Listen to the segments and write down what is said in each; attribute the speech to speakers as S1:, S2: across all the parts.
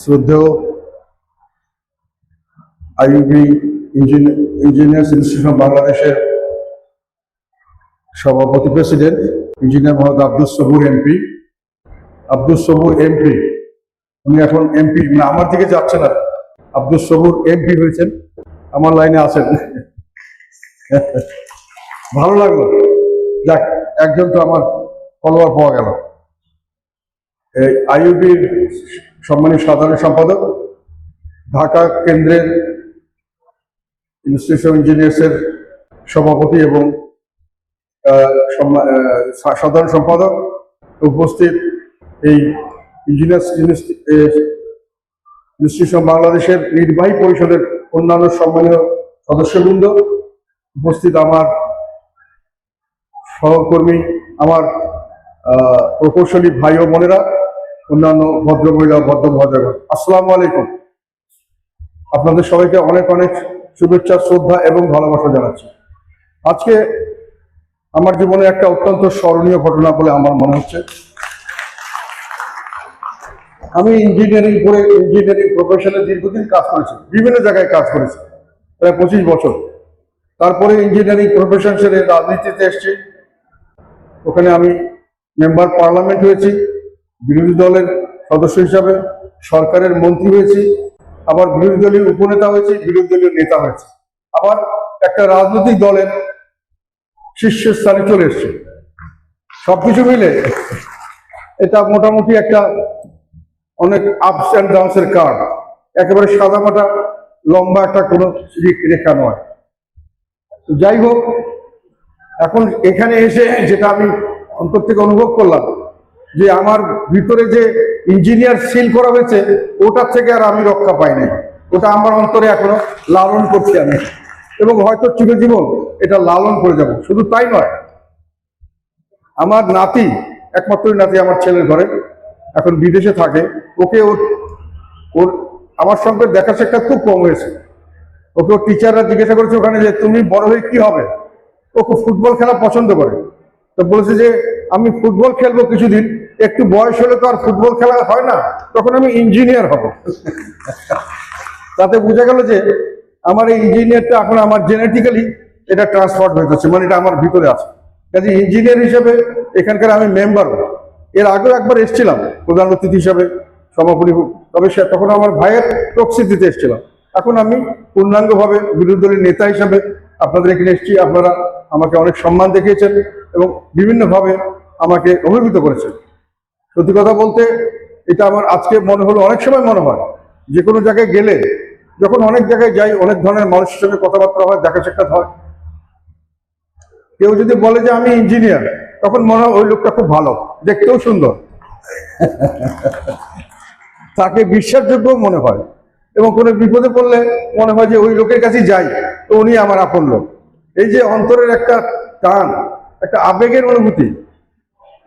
S1: শ্রদ্ধেয় IEB engineers institution বাংলাদেশের সভাপতি president, engineer Mohammad Abdul Sabur MP. Abdul Sabur MP, উনি এখন এমপি না আমার দিকে যাচ্ছে না। আব্দুল সবুর এমপি হয়েছেন, আমার লাইনে আছেন। ভালো লাগল। যাক, একজন তো আমার ফলোয়ার পাওয়া গেল। এই আইইবির সম্মানিত সাধারণ সম্পাদক, ঢাকা কেন্দ্রের ইনস্টিটিউশন ইঞ্জিনিয়ার্সের সভাপতি এবং সাধারণ সম্পাদক উপস্থিত এই ইঞ্জিনিয়ার্স ইনস্টিটিউশন বাংলাদেশের নির্বাহী পরিষদের অন্যান্য সম্মানীয় সদস্যবৃন্দ উপস্থিত আমার সহকর্মী, আমার প্রকৌশলী ভাই ও বোনেরা অন্যান্য ভদ্রমহিলা ভদ্র ভদ্রগণ আসসালামু আলাইকুম। আপনাদের সবাইকে অনেক অনেক শুভেচ্ছা, শ্রদ্ধা এবং ভালোবাসা জানাচ্ছি। আজকে আমার জীবনে একটা অত্যন্ত স্মরণীয় ঘটনা বলে আমার মনে হচ্ছে। আমি ইঞ্জিনিয়ারিং করে ইঞ্জিনিয়ারিং প্রফেশনে দীর্ঘদিন কাজ করেছি, বিভিন্ন জায়গায় কাজ করেছি, প্রায় পঁচিশ বছর। তারপরে ইঞ্জিনিয়ারিং প্রফেশন ছেড়ে রাজনীতিতে এসেছি। ওখানে আমি মেম্বার পার্লামেন্ট হয়েছি। বিরোধী দলের সদস্য হিসাবে সরকারের মন্ত্রী হয়েছি, আবার বিরোধী দলীয় উপনেতা হয়েছি, বিরোধী দলীয় নেতা হয়েছি। আবার একটা রাজনৈতিক দলের শীর্ষস্থানে চলে এসছে। সবকিছু মিলে এটা মোটামুটি একটা অনেক আপস অ্যান্ড ডাউনস এর কার্ড একেবারে সাদামাটা লম্বা একটা কোনো রেখা নয়। যাই হোক, এখন এখানে এসে যেটা আমি অন্তর থেকে অনুভব করলাম যে আমার ভিতরে যে ইঞ্জিনিয়ার সিল করা হয়েছে, ওটার থেকে আর আমি রক্ষা পাই নাই। ওটা আমার অন্তরে এখনও লালন করছি আমি। এবং হয়তো চিরজীবন এটা লালন করে যাব। শুধু তাই নয়, আমার নাতি, একমাত্র নাতি আমার ছেলের ঘরে, এখন বিদেশে থাকে। ওকে ওর ওর, আমার সঙ্গে দেখা সাক্ষাৎ খুব কম হয়েছে। ওকে ওর টিচাররা জিজ্ঞাসা করেছে ওখানে যে, তুমি বড় হয়ে কি হবে? ও খুব ফুটবল খেলা পছন্দ করে। তো বলেছে যে, আমি ফুটবল খেলব কিছুদিন। একটু বয়স হলে তো আর ফুটবল খেলা হয় না, তখন আমি ইঞ্জিনিয়ার হব। তাতে বোঝা গেল যে আমার এই ইঞ্জিনিয়ারটা এখন আমার জেনেটিক্যালি এটা ট্রান্সফার্ড হয়ে যাচ্ছে মানে এটা আমার ভিতরে আছে। কাজে ইঞ্জিনিয়ার হিসেবে এখানকার আমি মেম্বার এর আগেও একবার এসেছিলাম, প্রধান অতিথি হিসাবে সমাপনী তবে সে তখন আমার ভাইয়ের প্রকৃতিতে এসেছিলাম। এখন আমি পূর্ণাঙ্গভাবে বিরোধী দলের নেতা হিসাবে আপনাদের এখানে এসেছি, আপনারা আমাকে অনেক সম্মান দেখিয়েছেন এবং বিভিন্নভাবে আমাকে অভিভূত করেছেন। সত্যি কথা বলতে এটা আমার আজকে মনে হলো অনেক সময় মনে হয় যে কোনো জায়গায় গেলে যখন অনেক জায়গায় যাই অনেক ধরনের মানুষের সঙ্গে কথাবার্তা হয় দেখা সাক্ষাৎ হয়। কেউ যদি বলে যে আমি ইঞ্জিনিয়ার তখন মনে হয় ওই লোকটা খুব ভালো দেখতেও সুন্দর। তাকে বিশ্বাসযোগ্য মনে হয় এবং কোনো বিপদে পড়লে মনে হয় যে ওই লোকের কাছে যাই তো উনি আমার আপন লোক। এই যে অন্তরের একটা টান একটা আবেগের অনুভূতি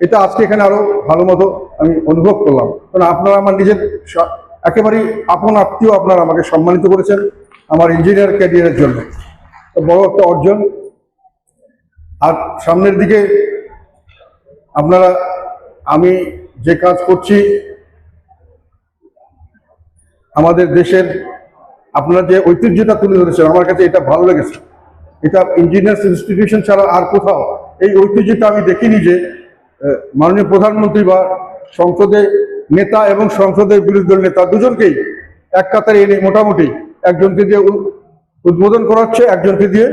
S1: এটা আজকে এখানে আরও ভালো মতো আমি অনুভব করলাম। কারণ আপনারা আমার নিজের একেবারেই আপন আত্মীয় আপনারা আমাকে সম্মানিত করেছেন আমার ইঞ্জিনিয়ার ক্যারিয়ারের জন্য। বড় একটা অর্জন। আর সামনের দিকে আপনারা, আমি যে কাজ করছি, আমাদের দেশের আপনারা যে ঐতিহ্যটা তুলে ধরেছেন, আমার কাছে এটা ভালো লেগেছে। এটা ইঞ্জিনিয়ার্স ইনস্টিটিউশন ছাড়া আর কোথাও, এই ঐতিহ্যটা আমি দেখিনি যে মাননীয় প্রধানমন্ত্রী বা সংসদে নেতা এবং সংসদের বিরোধী দল নেতা দুজনকেই এক কাতারে এনে মোটামুটি একজনকে দিয়ে উদ্বোধন করা হচ্ছে, একজনকে দিয়ে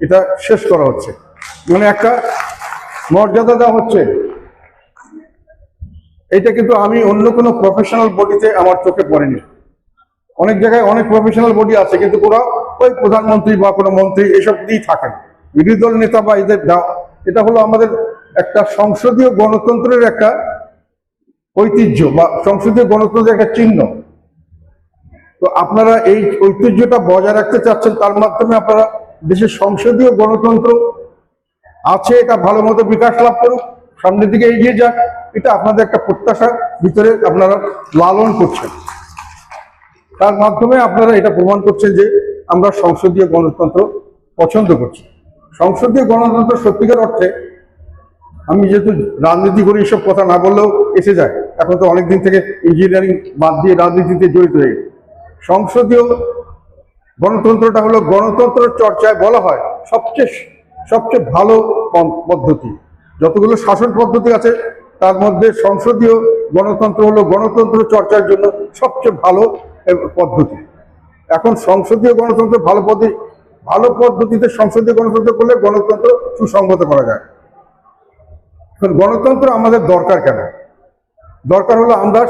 S1: এটা শেষ করা হচ্ছে। মানে একটা মর্যাদা দেওয়া হচ্ছে। এটা কিন্তু আমি অন্য কোনো প্রফেশনাল বডিতে আমার চোখে পড়েনি। অনেক জায়গায় অনেক প্রফেশনাল বডি আছে, কিন্তু ওরা ওই প্রধানমন্ত্রী বা কোনো মন্ত্রী এসব দিয়েই থাকেন। বিরোধী দল নেতা বা এদের এটা হলো আমাদের একটা সংসদীয় গণতন্ত্রের একটা ঐতিহ্য বা সংসদীয় গণতন্ত্রের একটা চিহ্ন। তো আপনারা এই ঐতিহ্যটা বজায় রাখতে চাচ্ছেন, তার মাধ্যমে আপনারা দেশের সংসদীয় গণতন্ত্র আছে, এটা ভালো মতো বিকাশ লাভ করুক, সামনের দিকে এগিয়ে যাক, এটা আপনাদের একটা প্রত্যাশা, ভিতরে আপনারা লালন করছেন। তার মাধ্যমে আপনারা এটা প্রমাণ করছেন যে আমরা সংসদীয় গণতন্ত্র পছন্দ করছি। সংসদীয় গণতন্ত্র সত্যিকার অর্থে আমি যেহেতু রাজনীতি করি, এসব কথা না বললেও এসে যায়। এখন তো অনেক দিন থেকে ইঞ্জিনিয়ারিং বাদ দিয়ে রাজনীতিতে জড়িত হয়ে গেছে। সংসদীয় গণতন্ত্রটা হলো গণতন্ত্র চর্চায় বলা হয় সবচেয়ে সবচেয়ে ভালো পদ্ধতি। যতগুলো শাসন পদ্ধতি আছে, তার মধ্যে সংসদীয় গণতন্ত্র হলো গণতন্ত্র চর্চার জন্য সবচেয়ে ভালো পদ্ধতি। এখন সংসদীয় গণতন্ত্র ভালো পদ্ধতি, ভালো পদ্ধতিতে সংসদীয় গণতন্ত্র করলে গণতন্ত্র সুসংগত করা যায়। গণতন্ত্র আমাদের দরকার কেন? দরকার হলো আমরা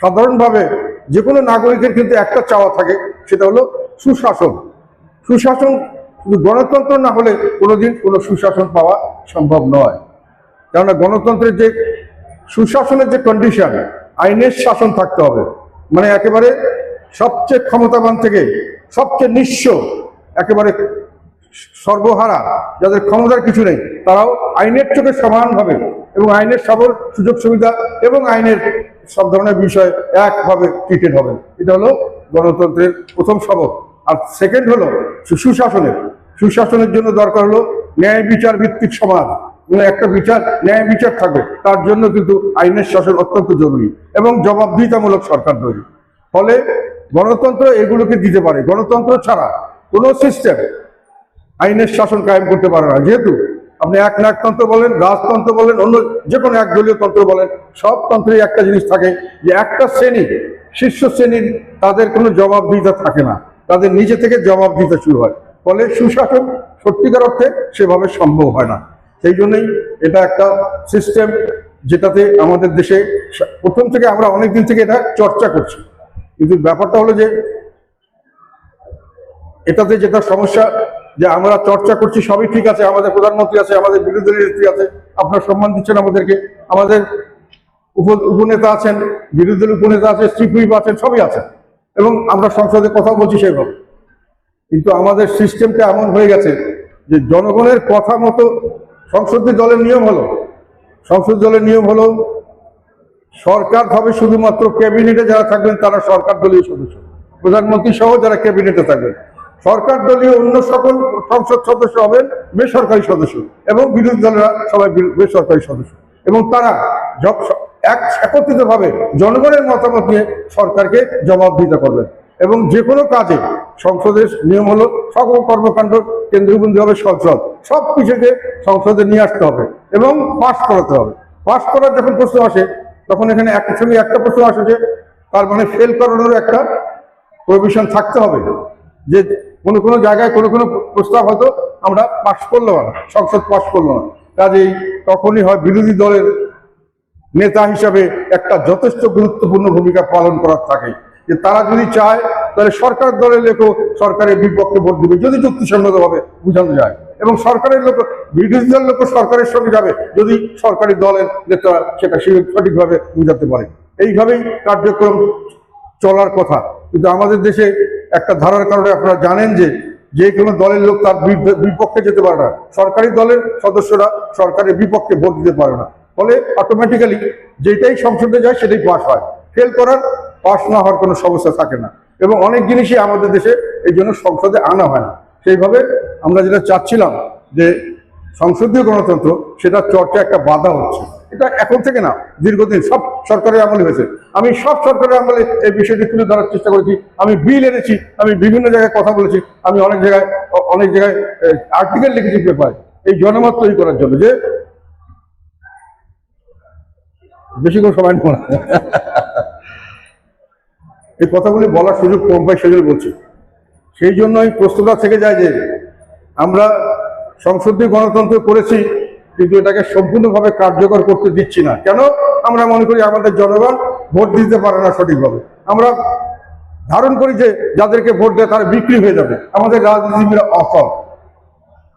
S1: সাধারণভাবে যে কোনো নাগরিকের কিন্তু একটা চাওয়া থাকে, সেটা হলো সুশাসন। সুশাসন, গণতন্ত্র না হলে কোনোদিন কোনো সুশাসন পাওয়া সম্ভব নয়। কেননা গণতন্ত্রের যে, সুশাসনের যে কন্ডিশন আইনের শাসন থাকতে হবে। মানে একেবারে সবচেয়ে ক্ষমতাবান থেকে সবচেয়ে নিঃস্ব, একেবারে সর্বহারা, যাদের ক্ষমতার কিছু নেই তারাও আইনের চোখে সমানভাবে এবং আইনের সবল সুযোগ সুবিধা এবং আইনের সব ধরনের বিষয় একভাবে ট্রিটেড হবে। এটা হলো গণতন্ত্রের প্রথম সবক আর সেকেন্ড হলো সুশাসনের। সুশাসনের জন্য দরকার হলো ন্যায় বিচার ভিত্তিক সমাজ। মানে একটা বিচার, ন্যায় বিচার থাকবে। তার জন্য কিন্তু আইনের শাসন অত্যন্ত জরুরি এবং জবাবদিহিতামূলক সরকার তৈরি। ফলে গণতন্ত্র এগুলোকে দিতে পারে। গণতন্ত্র ছাড়া কোনো সিস্টেম আইনের শাসন কায়েম করতে পারে না। যেহেতু আপনি এক নাকতন্ত্র বলেন রাজতন্ত্র বলেন, অন্য যে কোনো একদলীয় তন্ত্র বলেন, সব তন্ত্রেই একটা জিনিস থাকে যে একটা শ্রেণি, শীর্ষ শ্রেণির তাদের কোনো জবাবদিহিতা থাকে না। তাদের নিজে থেকে জবাব দিতে শুরু হয়। ফলে সুশাসন সত্যিকার অর্থে সেভাবে সম্ভব হয় না। সেই জন্যই এটা একটা সিস্টেম যেটাতে আমাদের দেশে প্রথম থেকে আমরা অনেক দিন থেকে এটা চর্চা করছি। কিন্তু ব্যাপারটা হলো যে, এটাতে যেটা সমস্যা যে আমরা চর্চা করছি, সবই ঠিক আছে, আমাদের প্রধানমন্ত্রী আছে, আমাদের বিরোধী নেত্রী আছে, আপনার সম্মান দিচ্ছেন আমাদেরকে, আমাদের উপ, উপনেতা আছেন, বিরোধী দলের উপনেতা আছে চিফ হুইপ আছেন, সবই আছেন, এবং আমরা সংসদে কথা বলছি সেভাবে। কিন্তু আমাদের সিস্টেমটা এমন হয়ে গেছে যে জনগণের কথা মতো সংসদীয় দলের নিয়ম হলো, সংসদ দলের নিয়ম হলো সরকার হবে শুধুমাত্র ক্যাবিনেটে যারা থাকবেন, তারা সরকার দলীয় সদস্য, প্রধানমন্ত্রী সহ যারা ক্যাবিনেটে থাকবেন। সরকার দলীয় অন্য সকল সংসদ সদস্য হবেন বেসরকারি সদস্য এবং বিরোধী দলেরা সবাই বেসরকারি সদস্য। এবং তারা এক একত্রিতভাবে জনগণের মতামত নিয়ে সরকারকে জবাবদিহিতা করবেন। এবং যে কোনো কাজে সংসদের নিয়ম হলো সকল কর্মকাণ্ড কেন্দ্রবিন্দু হবে সংসদ সব কিছুকে সংসদে নিয়ে আসতে হবে এবং পাশ করাতে হবে। পাশ করার যখন প্রশ্ন আসে, তখন এখানে এক সঙ্গে একটা প্রশ্ন আসে যে, তার মানে ফেল করানোর একটা প্রভিশন থাকতে হবে। যে কোনো কোনো জায়গায় কোনো কোনো প্রস্তাব হয়তো আমরা পাশ করল না, সংসদ পাশ করল না। কাজেই তখনই হয় বিরোধী দলের নেতা হিসাবে একটা যথেষ্ট গুরুত্বপূর্ণ ভূমিকা পালন করার থাকে। যে তারা যদি চায়, তাহলে সরকার দলের লোকও সরকারের বিপক্ষে ভোট দেবে, যদি যুক্তিসঙ্গতভাবে বোঝানো যায়। এবং সরকারের লোক, বিরোধী দলের লোক সরকারের সঙ্গে যাবে, যদি সরকারি দলের নেতা সেটা সঠিকভাবে বোঝাতে পারে। এইভাবেই কার্যক্রম চলার কথা। কিন্তু আমাদের দেশে একটা ধারার কারণে আপনারা জানেন যে যে কোনো দলের লোক তার বিপক্ষে যেতে পারে না। সরকারি দলের সদস্যরা সরকারের বিপক্ষে ভোট দিতে পারে না। ফলে অটোমেটিক্যালি যেটাই সংসদে যায় সেটাই পাস হয়। ফেল করার পাস না হওয়ার কোনো সমস্যা থাকে না। এবং অনেক জিনিসই আমাদের দেশে এই জন্য সংসদে আনা হয় না। সেইভাবে আমরা যেটা চাচ্ছিলাম যে সংসদীয় গণতন্ত্র সেটা চর্চা একটা বাধা হচ্ছে। এটা এখন থেকে না, দীর্ঘদিন সব সরকারের আমলে হয়েছে। আমি সব সরকারের আমলে এই বিষয়টি তুলে ধরার চেষ্টা করেছি। আমি বিল এনেছি, আমি বিভিন্ন জায়গায় কথা বলেছি, আমি অনেক জায়গায় অনেক জায়গায় আর্টিকেল লিখেছি পেপার এই জনমত তৈরি করার জন্য যে বেশি করে সময় নেব না। এই কথাগুলি বলার সুযোগ কম পাই সেজন্য বলছি। সেই জন্যই প্রশ্নটা থেকে যায় যে আমরা সংসদীয় গণতন্ত্র করেছি কিন্তু এটাকে সম্পূর্ণভাবে কার্যকর করতে দিচ্ছি না। কেন? আমরা মনে করি আমাদের জনগণ ভোট দিতে পারে না সঠিকভাবে। আমরা ধারণ করি যে যাদেরকে ভোট দেয় তারা বিক্রি হয়ে যাবে। আমাদের রাজনীতিবিদরা অসৎ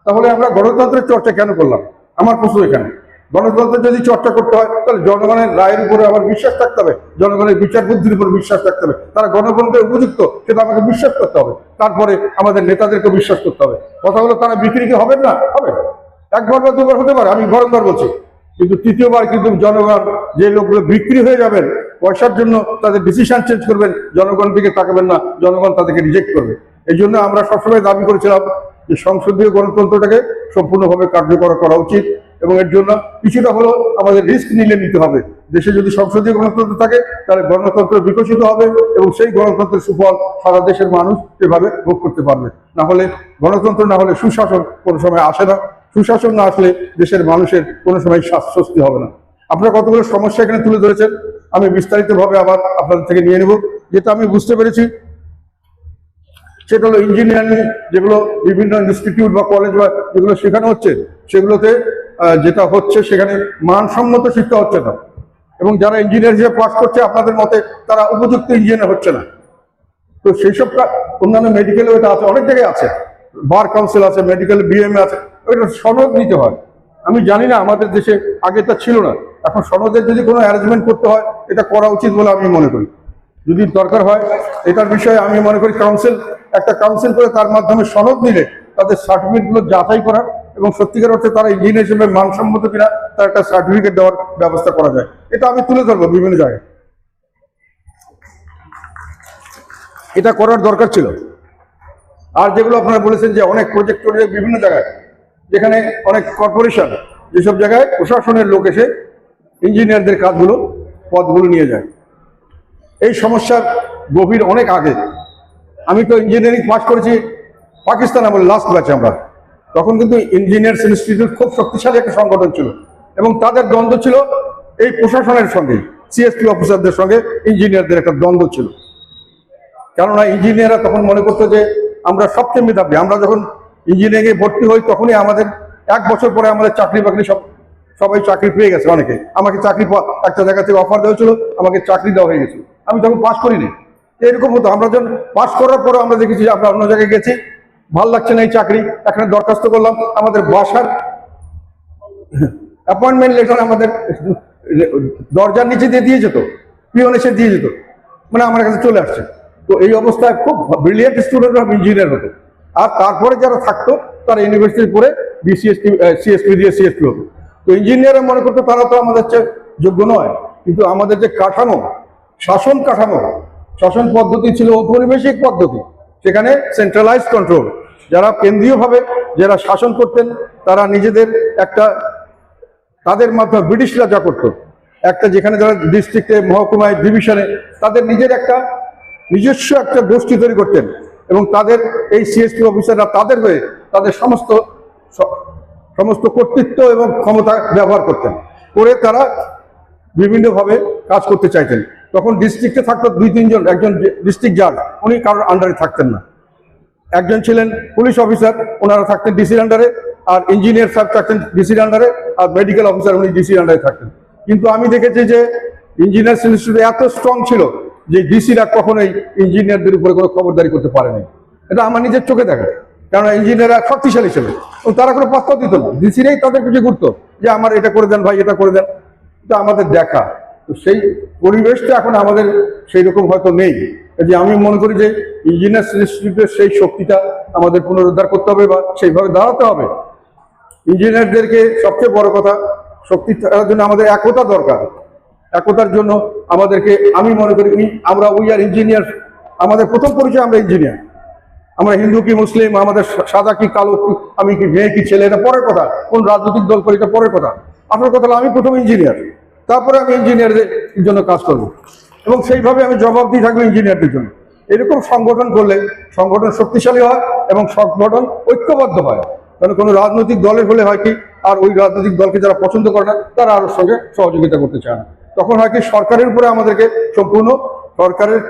S1: তাহলে আমরা গণতন্ত্রের চর্চা কেন করলাম? আমার প্রশ্ন এখানে। গণতন্ত্র যদি চর্চা করতে হয়, তাহলে জনগণের রায়ের উপরে আমার বিশ্বাস থাকতে হবে। জনগণের বিচার বুদ্ধির উপর বিশ্বাস থাকতে হবে। তারা গণতন্ত্রে উপযুক্ত, সেটা আমাকে বিশ্বাস করতে হবে। তারপরে আমাদের নেতাদেরকে বিশ্বাস করতে হবে। কথা হলো তারা বিক্রি কি হবেন না? হবে। একবার বা দুবার হতে পারে, আমি বারংবার বলছি। কিন্তু তৃতীয়বার কিন্তু জনগণ, যে লোকগুলো বিক্রি হয়ে যাবেন, পয়সার জন্য তাদের ডিসিশন চেঞ্জ করবেন জনগণ দিকে তাকাবেন না, জনগণ তাদেরকে রিজেক্ট করবে। এই জন্য আমরা সবসময় দাবি করেছিলাম যে সংসদীয় গণতন্ত্রটাকে সম্পূর্ণভাবে কার্যকর করা উচিত এবং এর জন্য কিছুটা হলেও আমাদের রিস্ক নিলে নিতে হবে। দেশে যদি সংসদীয় গণতন্ত্র থাকে, তাহলে গণতন্ত্র বিকশিত হবে এবং সেই গণতন্ত্রের সুফল সারা দেশের মানুষ এভাবে ভোগ করতে পারবে। না হলে গণতন্ত্র না হলে সুশাসন কোনো সময় আসে না। সুশাসন না আসলে দেশের মানুষের কোনো সময় স্বস্তি হবে না। আপনারা কতগুলো সমস্যা এখানে তুলে ধরেছেন, আমি বিস্তারিতভাবে আবার আপনাদের থেকে নিয়ে নেব। যেটা আমি বুঝতে পেরেছি, সেটা হলো ইঞ্জিনিয়ারিং যেগুলো বিভিন্ন ইনস্টিটিউট বা কলেজ বা যেগুলো শেখানো হচ্ছে, সেগুলোতে যেটা হচ্ছে সেখানে মানসম্মত শিক্ষা হচ্ছে না। এবং যারা ইঞ্জিনিয়ার হিসেবে পাস করছে, আপনাদের মতে তারা উপযুক্ত ইঞ্জিনিয়ার হচ্ছে না। তো সেই সব অন্যান্য মেডিকেলে এটা আছে, অনেক জায়গায় আছে। বার কাউন্সিল আছে মেডিকেল বিএমএ আছে। ওইটা সনদ নিতে হয়। আমি জানি না, আমাদের দেশে আগে এটা ছিল না। এখন সনদের যদি কোনো অ্যারেঞ্জমেন্ট করতে হয়, এটা করা উচিত বলে আমি মনে করি। যদি দরকার হয়, এটার বিষয়ে আমি মনে করি কাউন্সিল একটা কাউন্সিল করে তার মাধ্যমে সনদ নিলে তাদের সার্টিফিকেটগুলো যাচাই করা এবং সত্যিকার অর্থে তারা ইঞ্জিনিয়ার হিসেবে মানসম্মত কিনা, তার একটা সার্টিফিকেট দেওয়ার ব্যবস্থা করা যায়। এটা আমি তুলে ধরবো বিভিন্ন জায়গায়। এটা করার দরকার ছিল। আর যেগুলো আপনারা বলেছেন যে অনেক প্রজেক্ট বিভিন্ন জায়গায় যেখানে অনেক কর্পোরেশন যেসব জায়গায় প্রশাসনের লোক এসে ইঞ্জিনিয়ারদের কাজগুলো, পদগুলো নিয়ে যায়। এই সমস্যার গভীর অনেক আগে। আমি তো ইঞ্জিনিয়ারিং পাস করেছি পাকিস্তান আমার লাস্ট ব্যাচে আমরা। তখন কিন্তু ইঞ্জিনিয়ার্স ইনস্টিটিউট খুব শক্তিশালী একটা সংগঠন ছিল এবং তাদের দ্বন্দ্ব ছিল এই প্রশাসনের সঙ্গে সিএসপি অফিসারদের সঙ্গে ইঞ্জিনিয়ারদের একটা দ্বন্দ্ব ছিল। কেননা ইঞ্জিনিয়াররা তখন মনে করতো যে, আমরা সবচেয়ে মেধাবী, আমরা যখন ইঞ্জিনিয়ারিংয়ে ভর্তি হই তখনই আমাদের এক বছর পরে আমাদের চাকরি বাকরি সব, সবাই চাকরি পেয়ে গেছে অনেকে। আমাকে চাকরি একটা জায়গা থেকে অফার দেওয়া হয়েছিল, আমাকে চাকরি দেওয়া হয়ে গেছিল আমি তখন পাস করিনি। এরকম হতো। আমরা যখন পাস করার পরে আমরা দেখেছি যে আমরা অন্য জায়গায় গেছি। ভালো লাগছে না এই চাকরি। এখানে দরখাস্ত করলাম। আমাদের বাসার অ্যাপয়েন্টমেন্ট লেটার আমাদের দরজার নিচে দিয়ে দিয়ে যেত পিওন এসে দিয়ে যেত মানে আমার কাছে চলে আসছে। তো এই অবস্থায় খুব ব্রিলিয়েন্ট স্টুডেন্টরা ইঞ্জিনিয়ার হতো। আর তারপরে যারা থাকতো, তারা ইউনিভার্সিটি পড়ে বিসিএসটি সিএসপি দিয়ে সিএসপি হতো। তো ইঞ্জিনিয়াররা মনে করতো তারা তো আমাদের চেয়ে যোগ্য নয়। কিন্তু আমাদের যে কাঠামো, শাসন কাঠামো, শাসন পদ্ধতি ছিল ঔপনিবেশিক পদ্ধতি, সেখানে সেন্ট্রালাইজ কন্ট্রোল যারা কেন্দ্রীয়ভাবে যারা শাসন করতেন, তারা নিজেদের একটা, তাদের মাধ্যমে ব্রিটিশরা যা করতো, একটা যেখানে যারা ডিস্ট্রিক্টে মহকুমায় ডিভিশনে তাদের নিজের একটা নিজস্ব একটা গোষ্ঠী তৈরি করতেন। এবং তাদের এই সিএসপি অফিসাররা তাদের হয়ে তাদের সমস্ত সমস্ত কর্তৃত্ব এবং ক্ষমতা ব্যবহার করতেন। করে তারা বিভিন্নভাবে কাজ করতে চাইতেন। তখন ডিস্ট্রিক্টে থাকতো দুই, তিনজন, একজন ডিস্ট্রিক্ট জাজ উনি কারোর আন্ডারে থাকতেন না। একজন ছিলেন পুলিশ অফিসার ওনারা থাকতেন ডিসির আন্ডারে আর ইঞ্জিনিয়ার সাহেব থাকতেন ডিসির আন্ডারে আর মেডিকেল অফিসার উনি ডিসির আন্ডারে থাকতেন। কিন্তু আমি দেখেছি যে ইঞ্জিনিয়ার্স ইনস্টিটিউট এত স্ট্রং ছিল যে ডিসিরা কখনোই ইঞ্জিনিয়ারদের উপরে কোনো খবরদারি করতে পারেনি এটা আমার নিজের চোখে দেখা। কারণ ইঞ্জিনিয়াররা শক্তিশালী ছিল। তারা কোনো পাত্তা দিত না। ডিসিরাই তাদের কিছু ঘুরতো যে, আমার এটা করে দেন ভাই, এটা করে দেন। এটা আমাদের দেখা। তো সেই পরিবেশটা এখন আমাদের সেই রকম হয়তো নেই। যে আমি মনে করি যে ইঞ্জিনিয়ার্স ইনস্টিটিউটের সেই শক্তিটা আমাদের পুনরুদ্ধার করতে হবে বা সেইভাবে দাঁড়াতে হবে। ইঞ্জিনিয়ারদেরকে সবচেয়ে বড় কথা, শক্তি থাকার জন্য আমাদের একতা দরকার। একতার জন্য আমাদেরকে, আমি মনে করি আমরা উই আর ইঞ্জিনিয়ার আমাদের প্রথম পরিচয় আমরা ইঞ্জিনিয়ার আমরা হিন্দু কি মুসলিম, আমাদের সাদা কি কালো কি, আমি কি মেয়ে কি ছেলে, এটা পরের কথা। কোন রাজনৈতিক দল করি, এটা পরের কথা। আপনার কথা হলো আমি প্রথম ইঞ্জিনিয়ার তারপরে আমি ইঞ্জিনিয়ারদের জন্য কাজ করব। এবং সেইভাবে আমি জবাব দিয়ে থাকব ইঞ্জিনিয়ারদের জন্য। এরকম সংগঠন করলে সংগঠন শক্তিশালী হয় এবং সংগঠন ঐক্যবদ্ধ হয়। কারণ কোনো রাজনৈতিক দলের হলে হয় কি, আর ওই রাজনৈতিক দলকে যারা পছন্দ করে না, তারা আর ওর সঙ্গে সহযোগিতা করতে চায় না। তখন হয় কি সরকারের উপরে আমাদেরকে সম্পূর্ণ সরকারের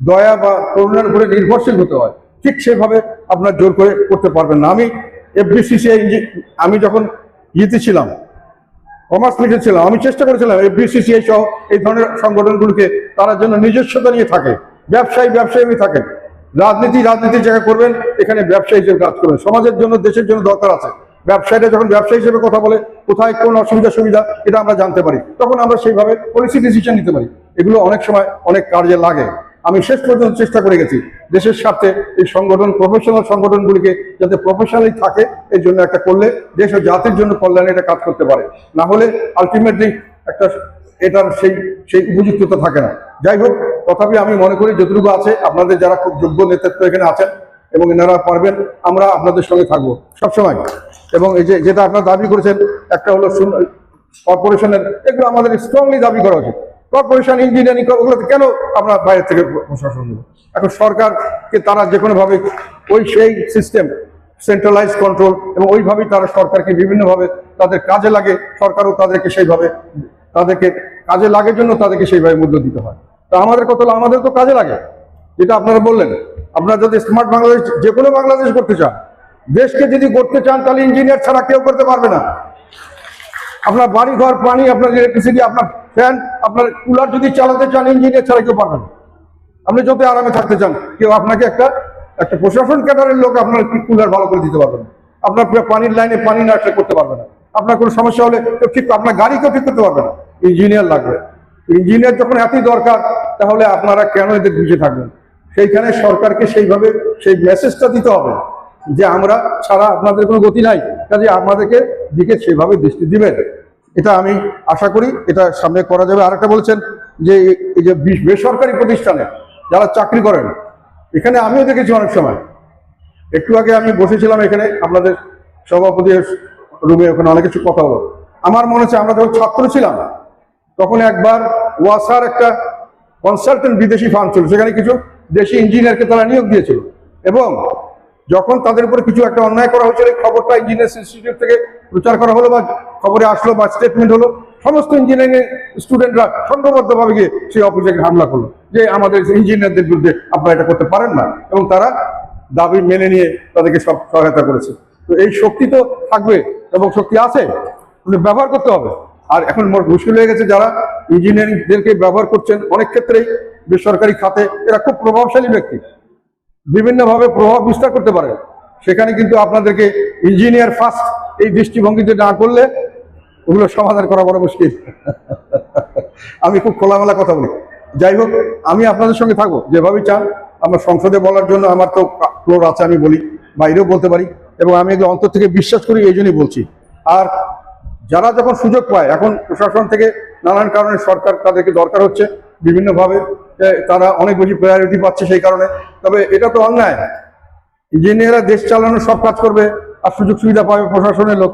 S1: দয়া বা করুণার উপরে নির্ভরশীল হতে হয়। ঠিক সেভাবে আপনার জোর করে করতে পারবেন না। আমি এফবিসিসিআই আমি যখন ইয়েতে ছিলাম, কমার্স লিখে ছিলাম, আমি চেষ্টা করেছিলাম এফবিসিসিআই সহ এই ধরনের সংগঠনগুলোকে তারা যেন নিজস্বতা নিয়ে থাকে, ব্যবসায়ী ব্যবসায়ী থাকেন। রাজনীতি, রাজনীতির জায়গা করবেন, এখানে ব্যবসায়ী হিসেবে কাজ করবেন। সমাজের জন্য, দেশের জন্য দরকার আছে। ব্যবসায়ীরা যখন ব্যবসায়ী হিসেবে কথা বলে, কোথায় কোন অসুবিধা, সুবিধা, এটা আমরা জানতে পারি। তখন আমরা সেইভাবে পলিসি ডিসিশন নিতে পারি। এগুলো অনেক সময় অনেক কাজে লাগে। আমি শেষ পর্যন্ত চেষ্টা করে গেছি দেশের স্বার্থে এই সংগঠন প্রফেশনাল সংগঠনগুলিকে যাতে প্রফেশনালি থাকে এর জন্য একটা করলে দেশ ও জাতির জন্য কল্যাণে এটা কাজ করতে পারে। না হলে আলটিমেটলি একটা এটার সেই সেই উপযুক্ততা থাকে না। যাই হোক, তথাপি আমি মনে করি যতটুকু আছে, আপনাদের যারা খুব যোগ্য নেতৃত্ব এখানে আছেন এবং এনারা পারবেন, আমরা আপনাদের সঙ্গে থাকব। সবসময়। এবং এই যে, যেটা আপনারা দাবি করেছেন, একটা হলো কর্পোরেশনের, এগুলো আমাদের স্ট্রংলি দাবি করা উচিত। কর্পোরেশন ইঞ্জিনিয়ারিং ওগুলোতে কেন আমরা বাইরে থেকে প্রশাসন দেবো এখন সরকারকে তারা যে কোনোভাবে ওই সেই সিস্টেম সেন্ট্রালাইজ কন্ট্রোল এবং ওইভাবেই তারা সরকারকে বিভিন্নভাবে তাদের কাজে লাগে, সরকারও তাদেরকে সেইভাবে, তাদেরকে কাজে লাগার জন্য তাদেরকে সেইভাবে মূল্য দিতে হয়। তা আমাদের হলো আমাদের তো কাজে লাগে। যেটা আপনারা বললেন, আপনারা যদি স্মার্ট বাংলাদেশ, যে কোনো বাংলাদেশ করতে চান দেশকে যদি করতে চান, তাহলে ইঞ্জিনিয়ার ছাড়া কেউ করতে পারবে না। আপনার বাড়ি ঘর পানি, আপনার ইলেকট্রিসিটি আপনার ফ্যান আপনার কুলার যদি চালাতে চান ইঞ্জিনিয়ার ছাড়া কেউ পারবে না। আপনি যত আরামে থাকতে চান, কেউ আপনাকে একটা একটা প্রশাসন ক্যাডারের লোক আপনার কুলার ভালো করে দিতে পারবে না। আপনার পানির লাইনে পানি না করতে পারবে না। আপনার কোনো সমস্যা হলে কেউ ঠিক, আপনার গাড়ি কেউ ঠিক করতে পারবে না। ইঞ্জিনিয়ার লাগবে। ইঞ্জিনিয়ার যখন এতই দরকার, তাহলে আপনারা কেন এদের বুঝে থাকবেন? সেইখানে সরকারকে সেইভাবে, সেই মেসেজটা দিতে হবে। যে আমরা ছাড়া আপনাদের কোনো গতি নাই। কাজে আপনাদেরকে দিকে সেভাবে দৃষ্টি দিবেন। এটা আমি আশা করি, এটা সামনে করা যাবে। আর একটা বলছেন যে এই যে বেসরকারি প্রতিষ্ঠানে যারা চাকরি করেন, এখানে আমিও দেখেছি অনেক সময়। একটু আগে আমি বসেছিলাম এখানে, আপনাদের সভাপতি রুমে, ওখানে অনেক কিছু কথা হলো। আমার মনে হচ্ছে আমরা যখন ছাত্র ছিলাম, তখন একবার ওয়াসার একটা কনসালটেন্ট বিদেশি ফার্ম ছিল, সেখানে কিছু দেশি ইঞ্জিনিয়ারকে তারা নিয়োগ দিয়েছিল। এবং যখন তাদের উপরে কিছু একটা অন্যায় করা হয়েছিল খবরটা ইঞ্জিনিয়ার্স ইনস্টিটিউট থেকে প্রচার করা হলো বা খবরে আসলো বা স্টেটমেন্ট হলো, সমস্ত ইঞ্জিনিয়ারিং স্টুডেন্টরা সংঘবদ্ধভাবে গিয়ে সেই অফিসে হামলা করল যে আমাদের ইঞ্জিনিয়ারদের বিরুদ্ধে আপনারা এটা করতে পারেন না। এবং তারা দাবি মেনে নিয়ে তাদেরকে সব সহায়তা করেছে। তো এই শক্তি তো থাকবে এবং শক্তি আছে ব্যবহার করতে হবে। আর এখন মুশকিল হয়ে গেছে যারা ইঞ্জিনিয়ারিংদেরকে ব্যবহার করছেন, অনেক ক্ষেত্রেই বেসরকারি খাতে এরা খুব প্রভাবশালী ব্যক্তি। বিভিন্নভাবে প্রভাব বিস্তার করতে পারে। সেখানে কিন্তু আপনাদেরকে ইঞ্জিনিয়ার ফার্স্ট এই দৃষ্টিভঙ্গিতে না করলে ওগুলো সমাধান করা বড় মুশকিল। আমি খুব খোলামেলা কথা বলি। যাই হোক, আমি আপনাদের সঙ্গে থাকব। যেভাবেই চান, আমার সংসদে বলার জন্য আমার তো ফ্লোর আছে, আমি বলি, বাইরেও বলতে পারি। এবং আমি এগুলো অন্তর থেকে বিশ্বাস করি, এই জন্যই বলছি। আর যারা যখন সুযোগ পায়, এখন প্রশাসন থেকে নানান কারণে সরকার তাদেরকে দরকার হচ্ছে। বিভিন্নভাবে তারা অনেক বেশি প্রায়োরিটি পাচ্ছে সেই কারণে। তবে এটা তো অন্যায়। ইঞ্জিনিয়াররা দেশ চালানোর সব কাজ করবে আর সুযোগ সুবিধা পাবে প্রশাসনের লোক।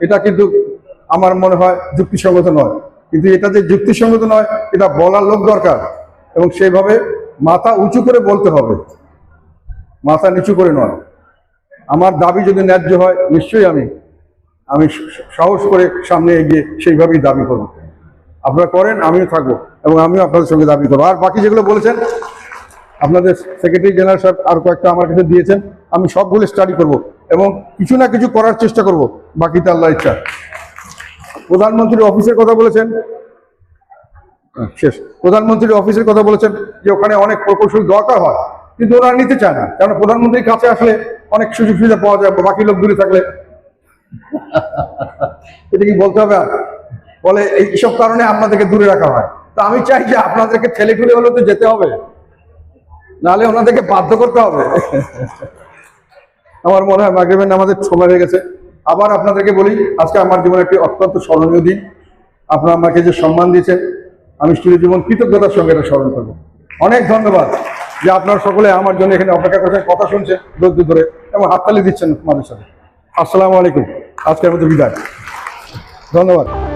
S1: এটা কিন্তু আমার মনে হয় যুক্তিসঙ্গত নয়। কিন্তু এটা যে যুক্তিসঙ্গত নয়, এটা বলার লোক দরকার। এবং সেইভাবে মাথা উঁচু করে বলতে হবে। মাথা নিচু করে নয়। আমার দাবি যদি ন্যায্য হয়, নিশ্চয়ই আমি আমি সাহস করে সামনে এগিয়ে সেইভাবেই দাবি করব। আপনারা করেন আমিও থাকব এবং আমিও আপনাদের সঙ্গে দাবি করব। আর বাকি যেগুলো বলেছেন আপনাদের সেক্রেটারি জেনারেল সাহেব আর কয়েকটা আমার কাছে দিয়েছেন আমি সবগুলো স্টাডি করব এবং কিছু না কিছু করার চেষ্টা করব বাকি বাকিটা আল্লাহ ইচ্ছা। প্রধানমন্ত্রীর অফিসের কথা বলেছেন হ্যাঁ, শেষ। প্রধানমন্ত্রীর অফিসের কথা বলেছেন যে ওখানে অনেক প্রকৌশল দরকার হয় কিন্তু ওরা নিতে চায় না কারণ প্রধানমন্ত্রীর কাছে আসলে অনেক সুযোগ সুবিধা পাওয়া যায় বাকি লোক দূরে থাকলে। এটা কি বলতে হবে? বলে এইসব কারণে আপনাদেরকে দূরে রাখা হয়। তা আমি চাই যে আপনাদেরকে ঠেলে ঠুলে হলে তো যেতে হবে। নাহলে ওনাদেরকে বাধ্য করতে হবে। আমার মনে হয় মাগরিবের আমাদের সময় হয়ে গেছে। আবার আপনাদেরকে বলি, আজকে আমার জীবনে একটি অত্যন্ত স্মরণীয় দিন। আপনারা আমাকে যে সম্মান দিয়েছেন, আমি চির জীবন কৃতজ্ঞতার সঙ্গে এটা স্মরণ করব। অনেক ধন্যবাদ যে আপনারা সকলে আমার জন্য এখানে অপেক্ষা করছেন, কথা শুনছেন, দূর ধরে এবং হাততালি দিচ্ছেন আমাদের সাথে আসসালামু আলাইকুম। আজকের মতো বিদায়। ধন্যবাদ।